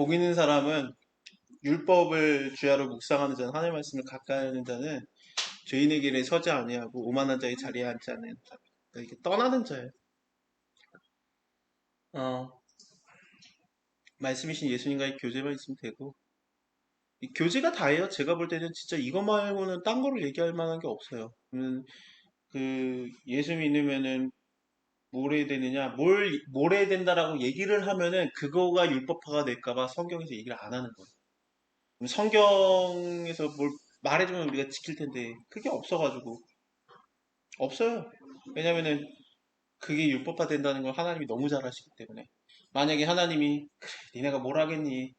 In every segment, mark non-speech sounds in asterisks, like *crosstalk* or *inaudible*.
복 있는 사람은 율법을 주야로 묵상하는 자는 하나님의 말씀을 가까이 하는 자는 죄인의 길에 서지 아니하고 오만한 자의 자리에 앉지 않는 자. 그러니까 이게 떠나는 자예요. 어, 말씀이신 예수님과의 교제만 있으면 되고 이 교제가 다예요. 제가 볼 때는 진짜 이거 말고는 딴 거를 얘기할 만한 게 없어요. 음, 그 예수 믿으면은 뭘 해야 되느냐, 뭘, 뭘 해야 된다라고 얘기를 하면은 그거가 율법화가 될까봐 성경에서 얘기를 안 하는 거예요. 성경에서 뭘 말해주면 우리가 지킬 텐데 그게 없어가지고. 없어요. 왜냐면은 그게 율법화 된다는 걸 하나님이 너무 잘 아시기 때문에. 만약에 하나님이 그래 니네가 뭘 하겠니?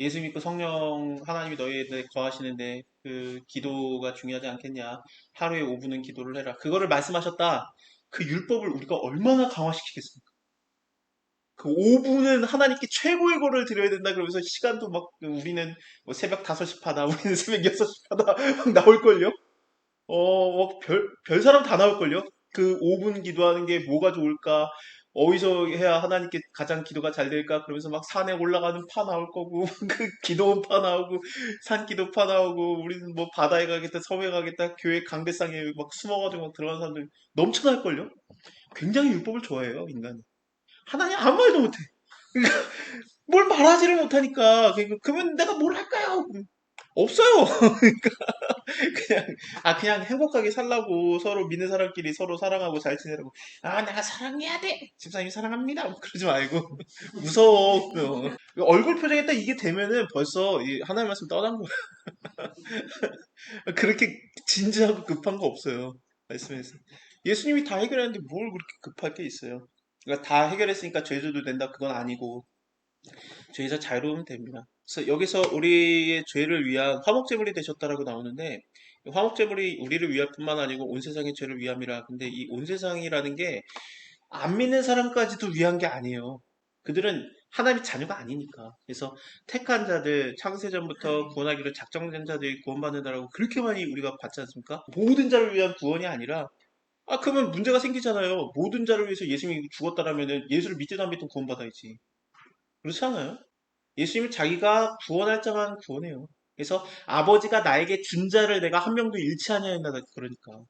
예수 믿고 성령 하나님이 너희에 거하시는데 그 기도가 중요하지 않겠냐? 하루에 5분은 기도를 해라. 그거를 말씀하셨다 그 율법을 우리가 얼마나 강화시키겠습니까 그 5분은 하나님께 최고의 거를 드려야 된다 그러면서 시간도 막 우리는 뭐 새벽 5시 파다 *laughs* 우리는 새벽 6시 파다 막 나올걸요 어, 막 별, 별 사람 다 나올걸요? 그 5분 기도하는 게 뭐가 좋을까? 어디서 해야 하나님께 가장 기도가 잘 될까? 그러면서 막 산에 올라가는 파 나올 거고, *laughs* 그 기도원 파 나오고, 산 기도 파 나오고, 우리는 뭐 바다에 가겠다, 섬에 가겠다, 교회 강대상에 막 숨어가지고 막 들어가는 사람들 넘쳐날걸요? 굉장히 율법을 좋아해요, 인간이. 하나님 아무 말도 못해. 그러니까 뭘 말하지를 못하니까, 그러니까 그러면 내가 뭘 할까요? 없어요. *laughs* 그러니까 그냥 아 그냥 행복하게 살라고 서로 믿는 사람끼리 서로 사랑하고 잘 지내라고. 아 내가 사랑해야 돼. 집사님 사랑합니다. 뭐 그러지 말고. *laughs* 무서워. 어. 얼굴 표정에 딱 이게 되면은 벌써 이 하나님 말씀 떠난 거야. *laughs* 그렇게 진지하고 급한 거 없어요. 말씀에서. 예수님이 다 해결했는데 뭘 그렇게 급할 게 있어요? 그러니까 다 해결했으니까 죄져도 된다 그건 아니고. 죄에서 자유로우면 됩니다 여기서 우리의 죄를 위한 화목제물이 되셨다라고 나오는데 화목제물이 우리를 위할 뿐만 아니고 온 세상의 죄를 위함이라. 근데 이 온 세상이라는 게 안 믿는 사람까지도 위한 게 아니에요. 그들은 하나님의 자녀가 아니니까. 그래서 택한 자들, 창세전부터 구원하기로 작정된 자들이 구원받는다라고 그렇게 많이 우리가 받지 않습니까? 모든 자를 위한 구원이 아니라 아 그러면 문제가 생기잖아요. 모든 자를 위해서 예수님이 죽었다라면은 예수를 믿든 안 믿든 구원받아야지. 그렇지 않아요? 예수님은 자기가 구원할 자만 구원해요. 그래서 아버지가 나에게 준 자를 내가 한 명도 잃지 아니하였다 그러니까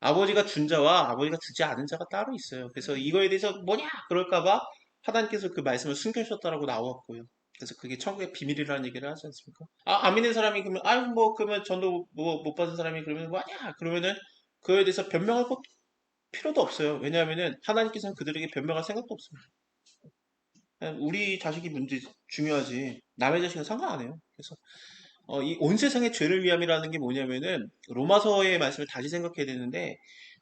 아버지가 준 자와 아버지가 주지 않은 자가 따로 있어요. 그래서 이거에 대해서 뭐냐 그럴까봐 하나님께서 그 말씀을 숨겨주셨다라고 나왔고요. 그래서 그게 천국의 비밀이라는 얘기를 하지 않습니까? 아, 안 믿는 사람이 그러면, 아, 뭐, 그러면 전도 뭐, 못 받은 사람이 그러면 뭐냐? 그러면은 그거에 대해서 변명할 것 필요도 없어요. 왜냐하면은 하나님께서는 그들에게 변명할 생각도 없습니다. 우리 자식이 문제 중요하지 남의 자식은 상관 안 해요. 그래서 어, 이 온 세상의 죄를 위함이라는 게 뭐냐면은 로마서의 말씀을 다시 생각해야 되는데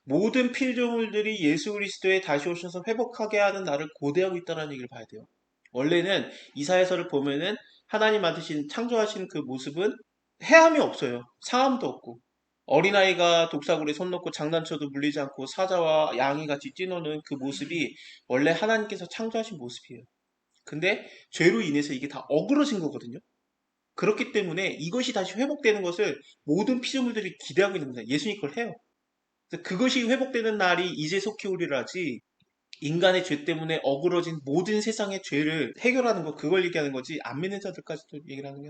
모든 필조물들이 예수 그리스도에 다시 오셔서 회복하게 하는 나를 고대하고 있다는 얘기를 봐야 돼요. 원래는 이사야서를 보면은 하나님 만드신 창조하신 그 모습은 해함이 없어요. 상함도 없고 어린아이가 독사굴에 손 놓고 장난쳐도 물리지 않고 사자와 양이 같이 뛰노는 그 모습이 원래 하나님께서 창조하신 모습이에요. 근데 죄로 인해서 이게 다 어그러진 거거든요. 그렇기 때문에 이것이 다시 회복되는 것을 모든 피조물들이 기대하고 있는 겁니다. 예수님 그걸 해요. 그것이 회복되는 날이 이제 속히 오리라지 인간의 죄 때문에 어그러진 모든 세상의 죄를 해결하는 거 그걸 얘기하는 거지 안 믿는 자들까지도 얘기를 하는 게.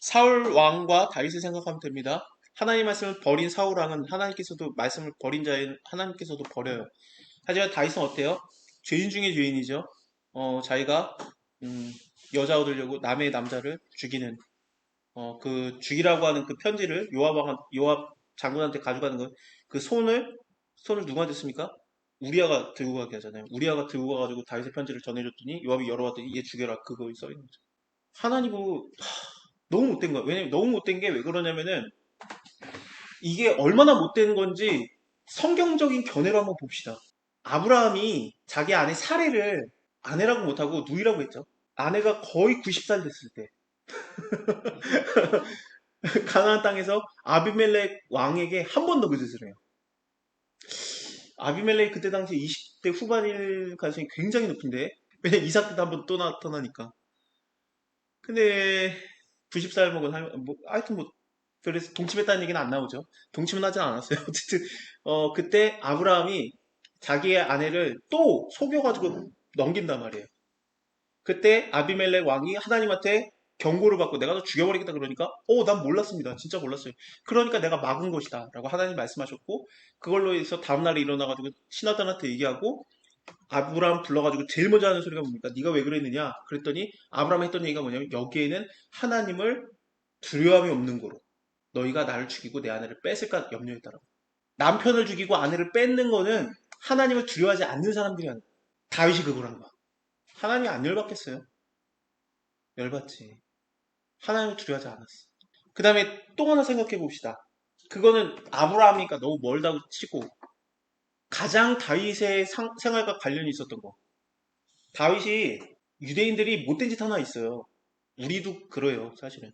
사울 왕과 다윗을 생각하면 됩니다. 하나님 말씀을 버린 사울 왕은 하나님께서도 말씀을 버린 자인 하나님께서도 버려요. 하지만 다윗은 어때요? 죄인 중에 죄인이죠. 어, 자기가 음, 여자 얻으려고 남의 남자를 죽이는 어, 그 죽이라고 하는 그 편지를 요압 요압 장군한테 가져가는 거 그 손을 손을 누구한테 씁니까? 우리아가 들고 가게 하잖아요. 우리아가 들고 가가지고 다윗의 편지를 전해줬더니 요압이 열어봤더니 얘 죽여라 그거 써 있는 거죠. 하나님은 너무 못된 거야. 왜냐면 너무 못된 게 왜 그러냐면은 이게 얼마나 못된 건지 성경적인 견해로 한번 봅시다. 아브라함이 자기 아내 사례를 아내라고 못하고 누이라고 했죠. 아내가 거의 90살 됐을 때. *laughs* 가나안 땅에서 아비멜렉 왕에게 한 번 더 그 짓을 해요. 아비멜렉 그때 당시 20대 후반일 가능성이 굉장히 높은데 왜냐 이삭 때도 한번 또 나타나니까. 근데 90살 먹은 할, 뭐 하여튼 뭐 그래서 동침했다는 얘기는 안 나오죠. 동침은 하지 않았어요. *laughs* 어쨌든 어 그때 아브라함이 자기의 아내를 또 속여가지고 넘긴단 말이에요. 그때 아비멜렉 왕이 하나님한테 경고를 받고 내가 너 죽여버리겠다 그러니까 어, 난 몰랐습니다. 진짜 몰랐어요. 그러니까 내가 막은 것이다. 라고 하나님 말씀하셨고 그걸로 해서 다음날에 일어나가지고 신하단한테 얘기하고 아브라함 불러가지고 제일 먼저 하는 소리가 뭡니까? 네가 왜 그랬느냐? 그랬더니 아브라함이 했던 얘기가 뭐냐면 여기에는 하나님을 두려움이 없는 거로 너희가 나를 죽이고 내 아내를 뺏을까 염려했다라고. 남편을 죽이고 아내를 뺏는 거는 하나님을 두려워하지 않는 사람들이 하는 거야. 다윗이 그걸 한 거야. 하나님이 안 열받겠어요? 열받지. 하나님을 두려워하지 않았어. 그 다음에 또 하나 생각해 봅시다. 그거는 아브라함이니까 너무 멀다고 치고 가장 다윗의 상- 생활과 관련이 있었던 거. 다윗이 유대인들이 못된 짓 하나 있어요. 우리도 그래요, 사실은.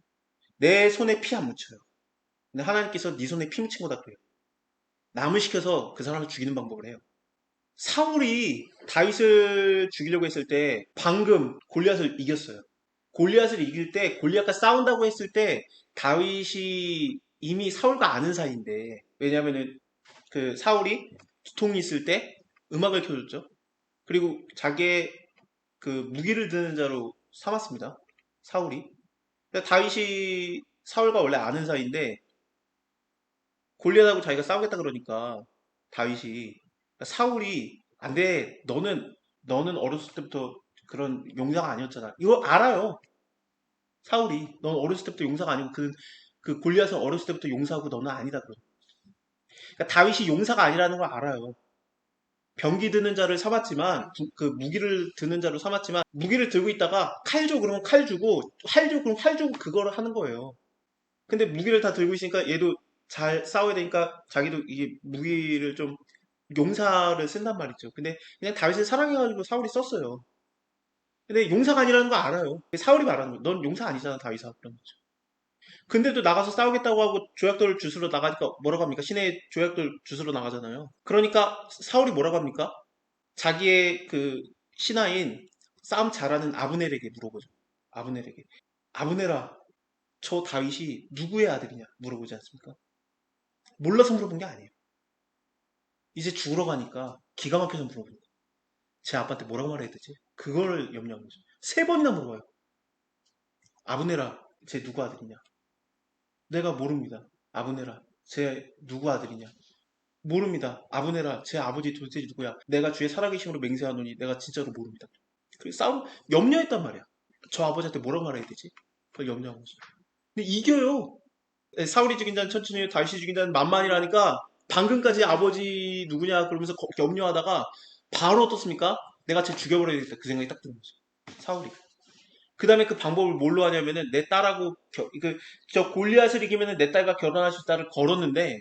내 손에 피 안 묻혀요. 근데 하나님께서 네 손에 피 묻힌 거다 그래요. 남을 시켜서 그 사람을 죽이는 방법을 해요. 사울이 다윗을 죽이려고 했을 때 방금 골리앗을 이겼어요. 골리앗을 이길 때 골리앗과 싸운다고 했을 때 다윗이 이미 사울과 아는 사이인데 왜냐면은 그 사울이 두통이 있을 때 음악을 켜줬죠. 그리고 자기의 그 무기를 드는 자로 삼았습니다. 사울이. 다윗이 사울과 원래 아는 사이인데 골리앗하고 자기가 싸우겠다 그러니까 다윗이 사울이 안 돼. 너는 너는 어렸을 때부터 그런 용사가 아니었잖아. 이거 알아요. 사울이 넌 어렸을 때부터 용사가 아니고 그, 그 골리앗은 어렸을 때부터 용사고 너는 아니다. 그러 그러니까 다윗이 용사가 아니라는 걸 알아요. 병기 드는 자를 삼았지만 부- 그 무기를 드는 자로 삼았지만 무기를 들고 있다가 칼 줘 그러면 칼 주고 활 줘 그러면 활 주고 그거를 하는 거예요. 근데 무기를 다 들고 있으니까 얘도 잘 싸워야 되니까 자기도 이게 무기를 좀 용사를 쓴단 말이죠. 근데 그냥 다윗을 사랑해가지고 사울이 썼어요. 근데 용사가 아니라는 거 알아요. 사울이 말하는 거예요. 넌 용사 아니잖아, 다윗아. 그런 거죠. 근데도 나가서 싸우겠다고 하고 조약돌 주스러 나가니까 뭐라고 합니까? 신의 조약돌 주스러 나가잖아요. 그러니까 사울이 뭐라고 합니까? 자기의 그 신하인 싸움 잘하는 아브넬에게 물어보죠. 아브넬에게. 아브넬아, 저 다윗이 누구의 아들이냐? 물어보지 않습니까? 몰라서 물어본 게 아니에요. 이제 죽으러 가니까 기가 막혀서 물어보는 거예요. 제 아빠한테 뭐라고 말해야 되지? 그걸 염려한 거죠. 세 번이나 물어봐요. 아브넬아, 제 누구 아들이냐? 내가 모릅니다. 아브넬아, 제 누구 아들이냐? 모릅니다. 아브넬아, 제 아버지 도대체 누구야? 내가 주의 살아계심으로 맹세하노니 내가 진짜로 모릅니다. 그 싸움 염려했단 말이야. 저 아버지한테 뭐라고 말해야 되지? 그걸 염려한 거죠. 근데 이겨요. 네, 사울이 죽인 자는 천천히 다윗이 죽인 자는 만만이라니까 방금까지 아버지 누구냐 그러면서 거- 염려하다가 바로 어떻습니까? 내가 쟤 죽여버려야겠다 그 생각이 딱 드는 거죠. 사울이. 그 다음에 그 방법을 뭘로 하냐면은 내 딸하고 겨- 그, 저 골리앗을 이기면은 내 딸과 결혼할 수 있다를 걸었는데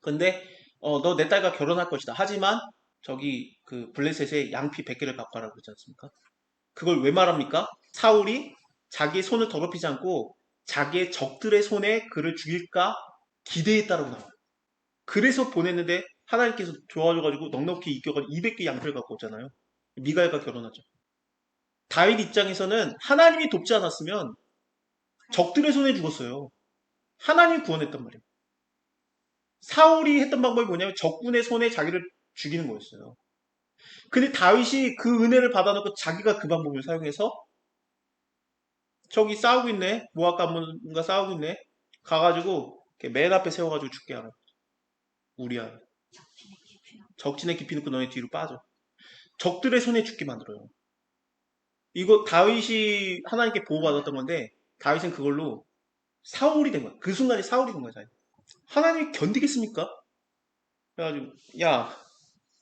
근데 어, 너 내 딸과 결혼할 것이다. 하지만 저기 그 블레셋에 양피 100개를 갖고 와라고 그러지 않습니까? 그걸 왜 말합니까? 사울이 자기의 손을 더럽히지 않고 자기의 적들의 손에 그를 죽일까 기대했다라고 나와요. 그래서 보냈는데 하나님께서 좋아져가지고 넉넉히 이겨가지고 200개 양표를 갖고 오잖아요. 미가엘과 결혼하죠. 다윗 입장에서는 하나님이 돕지 않았으면 적들의 손에 죽었어요. 하나님이 구원했단 말이에요. 사울이 했던 방법이 뭐냐면 적군의 손에 자기를 죽이는 거였어요. 근데 다윗이 그 은혜를 받아놓고 자기가 그 방법을 사용해서 저기 싸우고 있네. 모압 가문과 싸우고 있네. 가가지고 맨 앞에 세워가지고 죽게 하라. 우리야. 적진의 깊이 넣고 너네 뒤로 빠져. 적들의 손에 죽게 만들어요. 이거 다윗이 하나님께 보호받았던 건데 다윗은 그걸로 사울이 된 거야. 그 순간에 사울이 된. 자기. 하나님이 견디겠습니까? 그래가지고 야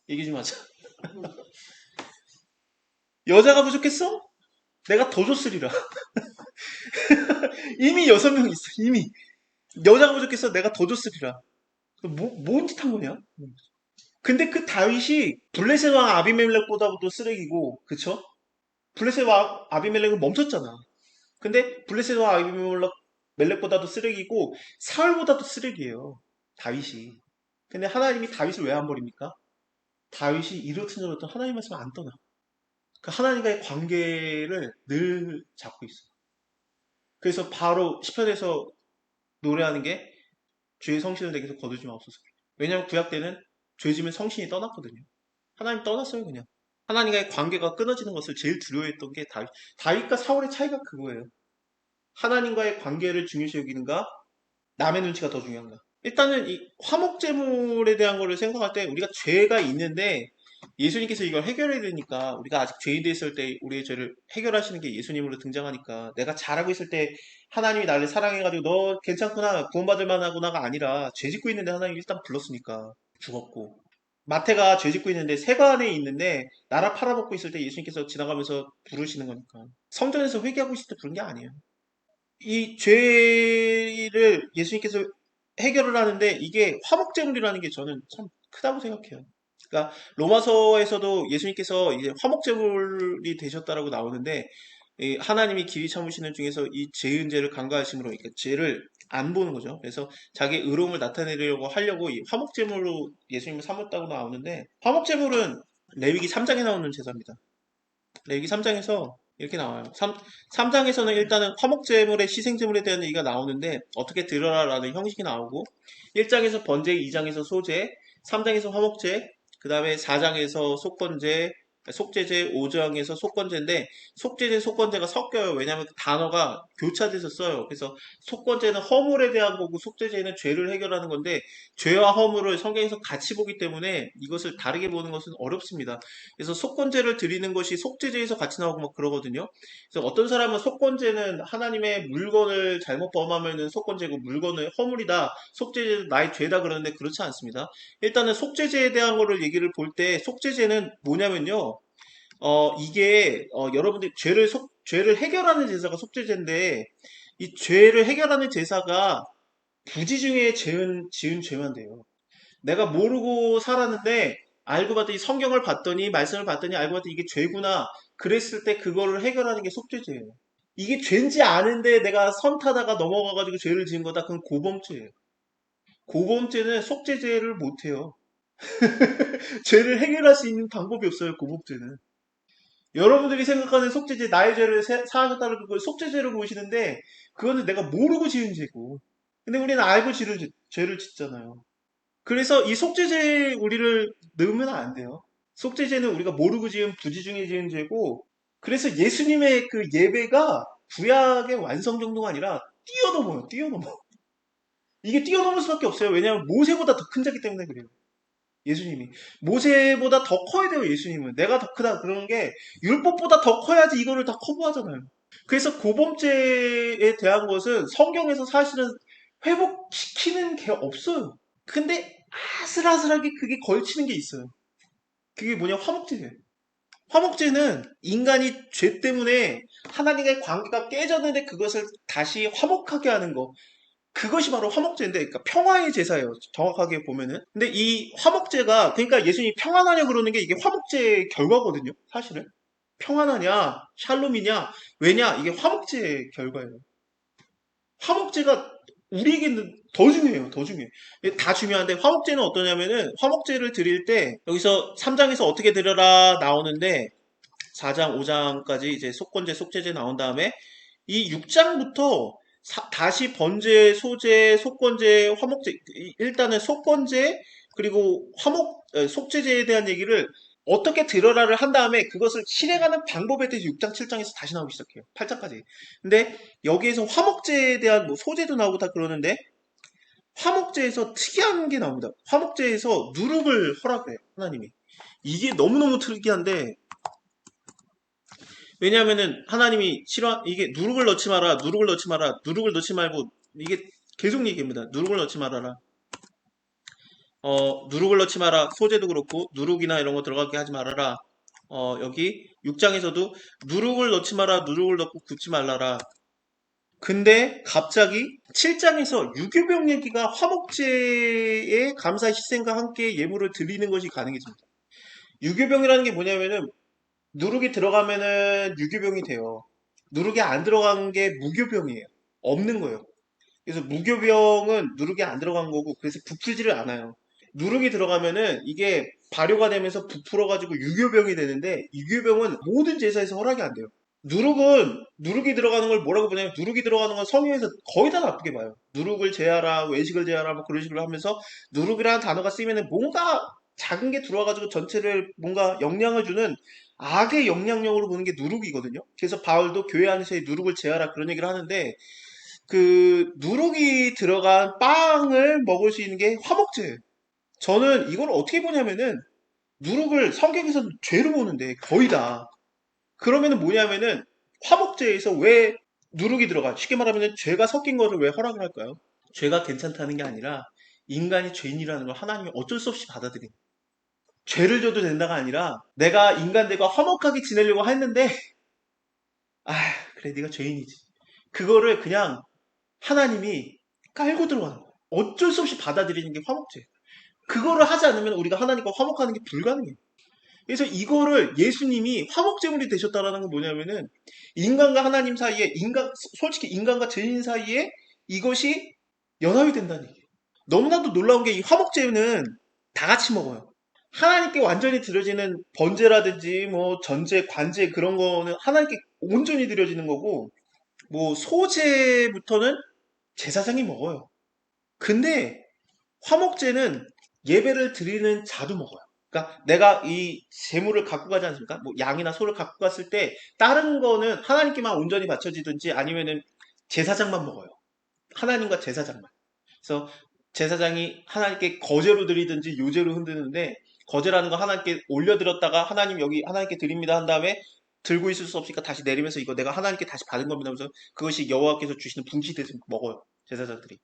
얘기 좀 하자. *laughs* 여자가 부족했어? 내가 더 줬으리라. *laughs* 이미 여섯 명 있어. 이미 여자가 부족해서 내가 더 줬으리라. 뭐, 뭔 짓 한 거냐? 근데 그 다윗이 블레셋 왕 아비멜렉보다도 쓰레기고, 그쵸? 블레셋 왕 아비멜렉은 멈췄잖아. 근데 블레셋 왕 아비멜렉보다도 쓰레기고, 사울보다도 쓰레기예요. 다윗이. 근데 하나님이 다윗을 왜 안 버립니까? 다윗이 이렇든 저렇든 하나님 말씀 안 떠나. 그 하나님과의 관계를 늘 잡고 있어. 그래서 바로 시편에서 노래하는 게 주의 성신을 내게서 거두지 마옵소서. 왜냐하면 구약 때는 죄 지면 성신이 떠났거든요. 하나님 떠났어요 그냥. 하나님과의 관계가 끊어지는 것을 제일 두려워했던 게 다윗. 다윗과 사울의 차이가 그거예요. 하나님과의 관계를 중요시 여기는가? 남의 눈치가 더 중요한가? 일단은 이 화목제물에 대한 거를 생각할 때 우리가 죄가 있는데 예수님께서 이걸 해결해야 되니까 우리가 아직 죄인돼 있을 때 우리의 죄를 해결하시는 게 예수님으로 등장하니까 내가 잘하고 있을 때 하나님이 나를 사랑해가지고 너 괜찮구나 구원받을 만하구나가 아니라 죄 짓고 있는데 하나님이 일단 불렀으니까 죽었고 마태가 죄 짓고 있는데 세관에 있는데 나라 팔아먹고 있을 때 예수님께서 지나가면서 부르시는 거니까 성전에서 회개하고 있을 때 부른 게 아니에요. 이 죄를 예수님께서 해결을 하는데 이게 화목제물이라는 게 저는 참 크다고 생각해요. 그러니까 로마서에서도 예수님께서 이제 화목제물이 되셨다라고 나오는데 이 하나님이 길이 참으시는 중에서 이 죄은 죄를 간과하심으로 그러니까 죄를 안 보는 거죠. 그래서 자기 의로움을 나타내려고 하려고 이 화목제물로 예수님을 삼았다고 나오는데 화목제물은 레위기 3장에 나오는 제사입니다. 레위기 3장에서 이렇게 나와요. 3, 3장에서는 일단은 화목제물의 희생제물에 대한 얘기가 나오는데 어떻게 들어라라는 형식이 나오고 1장에서 번제, 2장에서 소제, 3장에서 화목제, 그 다음에 4장에서 속건제, 속죄제 5장에서 속건제인데 속죄제 속건제가 섞여요. 왜냐하면 그 단어가 교차돼서 써요. 그래서 속건제는 허물에 대한 거고 속죄제는 죄를 해결하는 건데 죄와 허물을 성경에서 같이 보기 때문에 이것을 다르게 보는 것은 어렵습니다. 그래서 속건제를 드리는 것이 속죄제에서 같이 나오고 막 그러거든요. 그래서 어떤 사람은 속건제는 하나님의 물건을 잘못 범하면은 속건제고 물건을 허물이다. 속죄제는 나의 죄다 그러는데 그렇지 않습니다. 일단은 속죄제에 대한 거를 얘기를 볼 때 속죄제는 뭐냐면요. 어, 이게, 어, 여러분들이 죄를 속, 죄를 해결하는 제사가 속죄제인데, 이 죄를 해결하는 제사가 부지 중에 지은, 지은 죄만 돼요. 내가 모르고 살았는데, 알고 봤더니 성경을 봤더니, 말씀을 봤더니, 알고 봤더니 이게 죄구나. 그랬을 때 그거를 해결하는 게 속죄제예요. 이게 죄인지 아는데 내가 선 타다가 넘어가가지고 죄를 지은 거다. 그건 고범죄예요. 고범죄는 속죄제를 못해요. *laughs* 죄를 해결할 수 있는 방법이 없어요, 고범죄는. 여러분들이 생각하는 속죄제, 나의 죄를 세- 사하셨다는 그걸 속죄제로 보시는데, 그거는 내가 모르고 지은 죄고. 근데 우리는 알고 지은 죄- 죄를 짓잖아요. 그래서 이 속죄제에 우리를 넣으면 안 돼요. 속죄제는 우리가 모르고 지은 부지 중에 지은 죄고, 그래서 예수님의 그 예배가 구약의 완성 정도가 아니라 뛰어넘어요, 뛰어넘어. 이게 뛰어넘을 수밖에 없어요. 왜냐하면 모세보다 더 큰 자기 때문에 그래요. 예수님이. 모세보다 더 커야 돼요, 예수님은. 내가 더 크다. 그런 게 율법보다 더 커야지 이거를 다 커버하잖아요. 그래서 고범죄에 대한 것은 성경에서 사실은 회복시키는 게 없어요. 근데 아슬아슬하게 그게 걸치는 게 있어요. 그게 뭐냐, 화목제예요. 화목제는 인간이 죄 때문에 하나님과의 관계가 깨졌는데 그것을 다시 화목하게 하는 거. 그것이 바로 화목제인데, 그러니까 평화의 제사예요. 정확하게 보면은. 근데 이 화목제가, 그러니까 예수님이 평안하냐 그러는 게 이게 화목제의 결과거든요. 사실은. 평안하냐, 샬롬이냐, 왜냐, 이게 화목제의 결과예요. 화목제가 우리에게는 더 중요해요. 더 중요해. 다 중요한데, 화목제는 어떠냐면은, 화목제를 드릴 때, 여기서 3장에서 어떻게 드려라 나오는데, 4장, 5장까지 이제 속건제, 속죄제 나온 다음에, 이 6장부터 사- 다시 번제, 소제, 속건제, 화목제, 이- 일단은 속건제, 그리고 화목, 에, 속죄제에 대한 얘기를 어떻게 들어라를 한 다음에 그것을 실행하는 방법에 대해서 6장, 7장에서 다시 나오기 시작해요. 8장까지. 근데 여기에서 화목제에 대한 뭐 소제도 나오고 다 그러는데 화목제에서 특이한 게 나옵니다. 화목제에서 누룩을 허락해요. 하나님이. 이게 너무너무 특이한데 왜냐하면은 하나님이 싫어 이게 누룩을 넣지 마라 누룩을 넣지 마라 누룩을 넣지 말고 이게 계속 얘기합니다. 누룩을 넣지 말아라. 어 누룩을 넣지 마라. 소재도 그렇고 누룩이나 이런 거 들어가게 하지 말아라. 어 여기 6장에서도 누룩을 넣지 마라 누룩을 넣고 굽지 말라라. 근데 갑자기 7장에서 유교병 얘기가 화목제의 감사 희생과 함께 예물을 드리는 것이 가능해집니다. 유교병이라는 게 뭐냐면은 누룩이 들어가면은 유교병이 돼요. 누룩이 안 들어간 게 무교병이에요. 없는 거예요. 그래서 무교병은 누룩이 안 들어간 거고 그래서 부풀지를 않아요. 누룩이 들어가면은 이게 발효가 되면서 부풀어가지고 유교병이 되는데 유교병은 모든 제사에서 허락이 안 돼요. 누룩은 누룩이 들어가는 걸 뭐라고 보냐면 누룩이 들어가는 건 성경에서 거의 다 나쁘게 봐요. 누룩을 제하라, 외식을 제하라 뭐 그런 식으로 하면서 누룩이라는 단어가 쓰이면은 뭔가 작은 게 들어와가지고 전체를 뭔가 영향을 주는 악의 영향력으로 보는 게 누룩이거든요. 그래서 바울도 교회 안에서의 누룩을 제하라 그런 얘기를 하는데 그 누룩이 들어간 빵을 먹을 수 있는 게 화목제예요. 저는 이걸 어떻게 보냐면은 누룩을 성경에서는 죄로 보는데 거의 다 그러면은 뭐냐면은 화목제에서 왜 누룩이 들어가? 쉽게 말하면 죄가 섞인 거를 왜 허락을 할까요? 죄가 괜찮다는 게 아니라 인간이 죄인이라는 걸 하나님이 어쩔 수 없이 받아들인. 죄를 져도 된다가 아니라 내가 인간들과 화목하게 지내려고 했는데 아 그래 네가 죄인이지. 그거를 그냥 하나님이 깔고 들어가는 거예요. 어쩔 수 없이 받아들이는 게 화목제. 그거를 하지 않으면 우리가 하나님과 화목하는 게 불가능해요. 그래서 이거를 예수님이 화목제물이 되셨다라는 건 뭐냐면은 인간과 하나님 사이에 인간 솔직히 인간과 죄인 사이에 이것이 연합이 된다는 얘기예요. 너무나도 놀라운 게 이 화목제는 다 같이 먹어요. 하나님께 완전히 드려지는 번제라든지 뭐 전제, 관제 그런 거는 하나님께 온전히 드려지는 거고 뭐 소제부터는 제사장이 먹어요. 근데 화목제는 예배를 드리는 자도 먹어요. 그러니까 내가 이 재물을 갖고 가지 않습니까? 뭐 양이나 소를 갖고 갔을 때 다른 거는 하나님께만 온전히 바쳐지든지 아니면은 제사장만 먹어요. 하나님과 제사장만. 그래서 제사장이 하나님께 거제로 드리든지 요제로 흔드는데 거제라는 거 하나님께 올려드렸다가 하나님 여기 하나님께 드립니다 한 다음에 들고 있을 수 없으니까 다시 내리면서 이거 내가 하나님께 다시 받은 겁니다 하면서 그것이 여호와께서 주시는 분식이 돼서 먹어요. 제사장들이.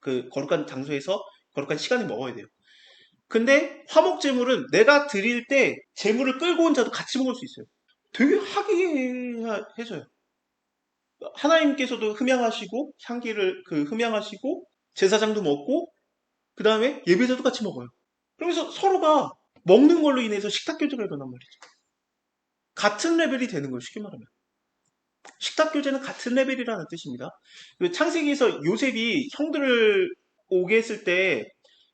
그 거룩한 장소에서 거룩한 시간에 먹어야 돼요. 근데 화목제물은 내가 드릴 때 제물을 끌고 온 자도 같이 먹을 수 있어요. 되게 하기해져요. 하나님께서도 흠양하시고 향기를 그 흠양하시고 제사장도 먹고 그 다음에 예배자도 같이 먹어요. 그러면서 서로가 먹는 걸로 인해서 식탁 교제가 일어난 말이죠. 같은 레벨이 되는 거예요. 쉽게 말하면. 식탁 교제는 같은 레벨이라는 뜻입니다. 그 창세기에서 요셉이 형들을 오게 했을 때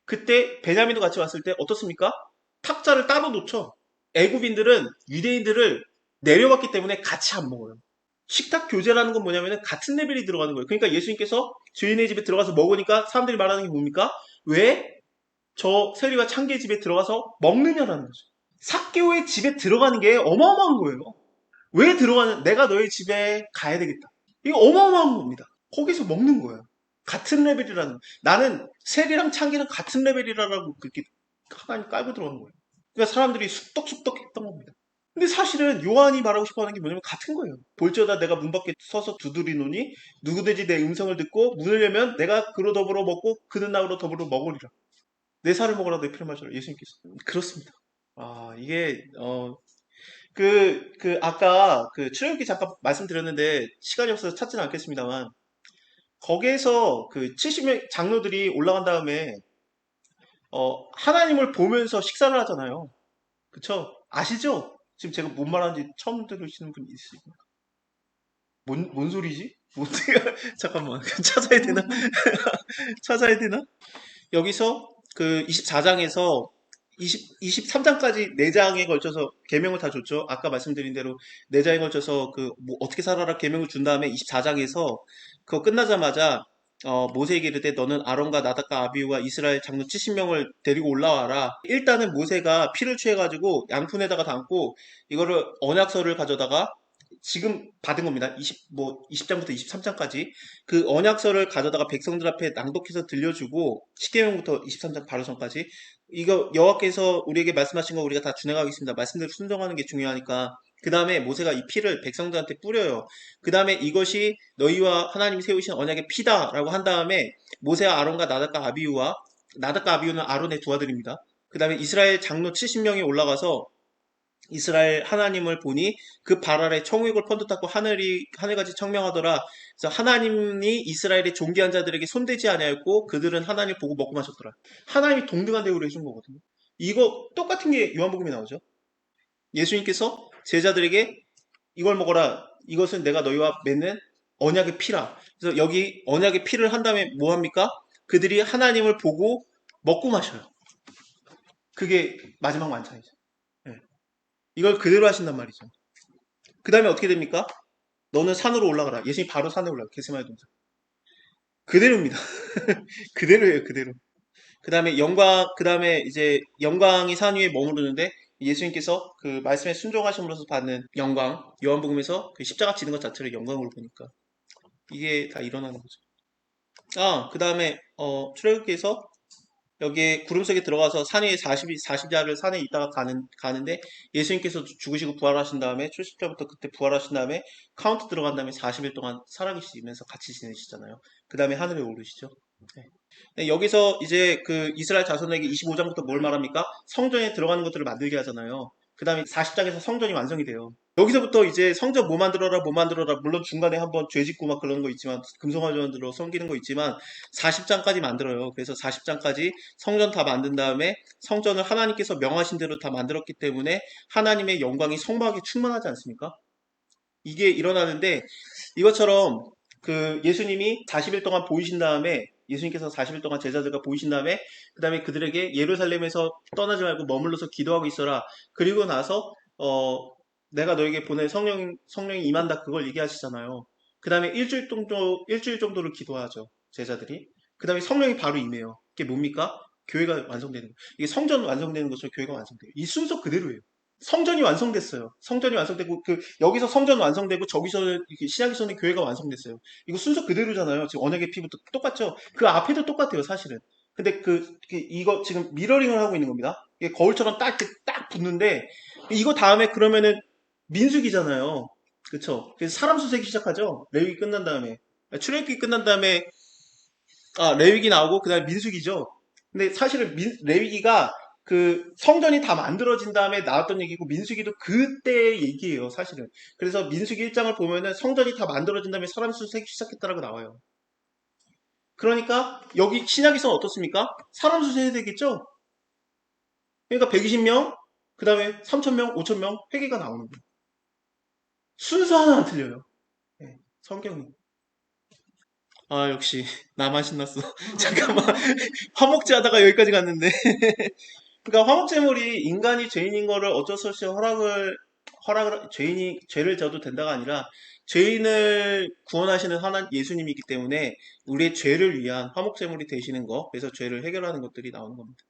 그때 베냐민도 같이 왔을 때 어떻습니까? 탁자를 따로 놓죠. 애굽인들은 유대인들을 내려왔기 때문에 같이 안 먹어요. 식탁 교제라는 건 뭐냐면 같은 레벨이 들어가는 거예요. 그러니까 예수님께서 주인의 집에 들어가서 먹으니까 사람들이 말하는 게 뭡니까? 왜 저 세리와 창기의 집에 들어가서 먹느냐라는 거죠. 사개오의 집에 들어가는 게 어마어마한 거예요. 왜 들어가는, 내가 너의 집에 가야 되겠다. 이거 어마어마한 겁니다. 거기서 먹는 거예요. 같은 레벨이라는, 나는 세리랑 창기랑 같은 레벨이라고 그렇게 하나님 깔고 들어가는 거예요. 그러니까 사람들이 쑥덕쑥덕 했던 겁니다. 근데 사실은 요한이 말하고 싶어 하는 게 뭐냐면 같은 거예요. 볼지어다 내가 문 밖에 서서 두드리노니 누구든지 내 음성을 듣고 문을 열면 내가 그로 더불어 먹고 그는 나로 더불어 먹으리라. 내 살을 먹으라 내 피를 마시라. 예수님께서. 그렇습니다. 아, 이게, 어, 그, 그, 아까 그 출애굽기 잠깐 말씀드렸는데 시간이 없어서 찾지는 않겠습니다만 거기에서 그 70명 장로들이 올라간 다음에 어, 하나님을 보면서 식사를 하잖아요. 그쵸? 아시죠? 지금 제가 뭔 말하는지 처음 들으시는 분 있으십니까? 뭔, 뭔 소리지? 뭐, *laughs* 잠깐만. 찾아야 되나? *laughs* *laughs* 찾아야 되나? 여기서 그 24장에서 20, 23장까지 4장에 걸쳐서 계명을 다 줬죠. 아까 말씀드린 대로 4장에 걸쳐서 그 뭐 어떻게 살아라 계명을 준 다음에 24장에서 그거 끝나자마자 어, 모세에게 이르되 너는 아론과 나답과 아비우와 이스라엘 장로 70명을 데리고 올라와라. 일단은 모세가 피를 취해가지고 양푼에다가 담고 이거를 언약서를 가져다가 지금 받은 겁니다. 20, 뭐, 20장부터 23장까지. 그 언약서를 가져다가 백성들 앞에 낭독해서 들려주고, 10계명부터 23장 바로 전까지. 이거 여호와께서 우리에게 말씀하신 거 우리가 다 준행하겠습니다. 말씀대로 순종하는 게 중요하니까. 그 다음에 모세가 이 피를 백성들한테 뿌려요. 그 다음에 이것이 너희와 하나님이 세우신 언약의 피다라고 한 다음에 모세와 아론과 나답과 아비우와 나답과 아비우는 아론의 두 아들입니다. 그 다음에 이스라엘 장로 70명이 올라가서 이스라엘 하나님을 보니 그 발 아래 청육을 펀듯하고 하늘이 하늘같이 청명하더라. 그래서 하나님이 이스라엘의 존귀한 자들에게 손대지 아니하였고 그들은 하나님을 보고 먹고 마셨더라. 하나님이 동등한 대우를 해준 거거든요. 이거 똑같은 게 요한복음에 나오죠. 예수님께서 제자들에게 이걸 먹어라. 이것은 내가 너희와 맺는 언약의 피라. 그래서 여기 언약의 피를 한 다음에 뭐 합니까? 그들이 하나님을 보고 먹고 마셔요. 그게 마지막 만찬이죠. 네. 이걸 그대로 하신단 말이죠. 그 다음에 어떻게 됩니까? 너는 산으로 올라가라. 예수님이 바로 산에 올라가. 게세마의 동산. 그대로입니다. *laughs* 그대로예요, 그대로. 그 다음에 영광, 그 다음에 이제 영광이 산 위에 머무르는데 예수님께서 그 말씀에 순종하심으로써 받는 영광, 요한복음에서 그 십자가 지는 것 자체를 영광으로 보니까 이게 다 일어나는 거죠. 아, 그 다음에 어, 출애굽기에서 여기에 구름 속에 들어가서 산 위에 40, 40야를 산에 있다가 가는, 가는데 예수님께서 죽으시고 부활하신 다음에 출식자부터 그때 부활하신 다음에 카운트 들어간 다음에 40일 동안 살아계시면서 같이 지내시잖아요. 그 다음에 하늘에 오르시죠. 네. 네, 여기서 이제 그 이스라엘 자손에게 25장부터 뭘 말합니까? 성전에 들어가는 것들을 만들게 하잖아요. 그 다음에 40장에서 성전이 완성이 돼요. 여기서부터 이제 성전 뭐 만들어라 뭐 만들어라 물론 중간에 한번 죄 짓고 막 그러는 거 있지만 금송아지원들로 섬기는 거 있지만 40장까지 만들어요. 그래서 40장까지 성전 다 만든 다음에 성전을 하나님께서 명하신 대로 다 만들었기 때문에 하나님의 영광이 성막에 충만하지 않습니까? 이게 일어나는데 이것처럼 그 예수님이 40일 동안 보이신 다음에 예수님께서 40일 동안 제자들과 보이신 다음에 그 다음에 그들에게 예루살렘에서 떠나지 말고 머물러서 기도하고 있어라. 그리고 나서 어 내가 너에게 보낸 성령 성령이 임한다 그걸 얘기하시잖아요. 그 다음에 일주일 정도 일주일 정도를 기도하죠 제자들이. 그 다음에 성령이 바로 임해요. 이게 뭡니까? 교회가 완성되는 거. 이게 성전 완성되는 것처럼 교회가 완성돼요. 이 순서 그대로예요. 성전이 완성됐어요. 성전이 완성되고 그 여기서 성전 완성되고 저기서 이렇게 신약에서는 교회가 완성됐어요. 이거 순서 그대로잖아요. 지금 언약의 피부터 똑같죠. 그 앞에도 똑같아요, 사실은. 근데 그, 그 이거 지금 미러링을 하고 있는 겁니다. 이게 거울처럼 딱 이렇게 딱 붙는데 이거 다음에 그러면은 민숙이잖아요. 그쵸? 그래서 사람 수색이 시작하죠. 레위기 끝난 다음에 출애굽기 끝난 다음에 아 레위기 나오고 그다음에 민숙이죠. 근데 사실은 민, 레위기가 그 성전이 다 만들어진 다음에 나왔던 얘기고 민수기도 그때 얘기예요, 사실은. 그래서 민수기 1장을 보면은 성전이 다 만들어진 다음에 사람 수색이 시작했다라고 나와요. 그러니까 여기 신약에서는 어떻습니까? 사람 수색이 되겠죠? 그러니까 120명, 그 다음에 3,000명, 5,000명 회개가 나오는 거예요. 순서 하나 안 틀려요. 네, 성경이. 아, 역시 나만 신났어. *laughs* 잠깐만. *laughs* 화목제 하다가 여기까지 갔는데. *laughs* 그러니까 화목제물이 인간이 죄인인 거를 어쩔 수 없이 허락을 허락을 죄인이 죄를 져도 된다가 아니라 죄인을 구원하시는 하나님 예수님이기 때문에 우리의 죄를 위한 화목제물이 되시는 거 그래서 죄를 해결하는 것들이 나오는 겁니다.